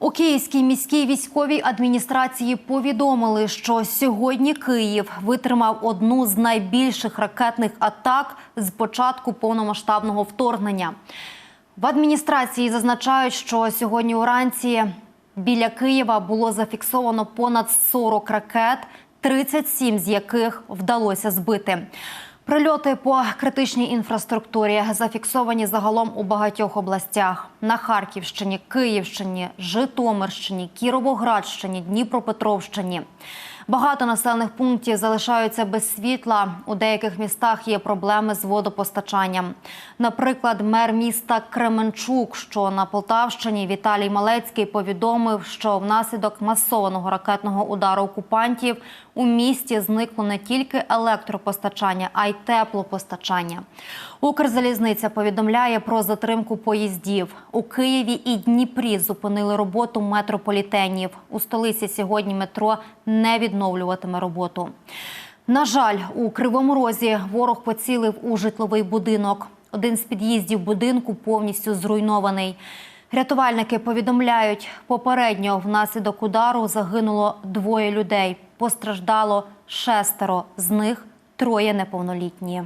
У Київській міській військовій адміністрації повідомили, що сьогодні Київ витримав одну з найбільших ракетних атак з початку повномасштабного вторгнення. В адміністрації зазначають, що сьогодні уранці біля Києва було зафіксовано понад 40 ракет, 37 з яких вдалося збити. Прильоти по критичній інфраструктурі зафіксовані загалом у багатьох областях: на Харківщині, Київщині, Житомирщині, Кіровоградщині, Дніпропетровщині. Багато населених пунктів залишаються без світла. У деяких містах є проблеми з водопостачанням. Наприклад, мер міста Кременчук, що на Полтавщині, Віталій Малецький повідомив, що внаслідок масованого ракетного удару окупантів у місті зникло не тільки електропостачання, а й теплопостачання. Укрзалізниця повідомляє про затримку поїздів. У Києві і Дніпрі зупинили роботу метрополітенів. У столиці сьогодні метро не відновлюватиме роботу. На жаль, у Кривому Розі ворог поцілив у житловий будинок. Один з під'їздів будинку повністю зруйнований. Рятувальники повідомляють, попередньо внаслідок удару загинуло двоє людей. Постраждало шестеро, з них троє неповнолітні.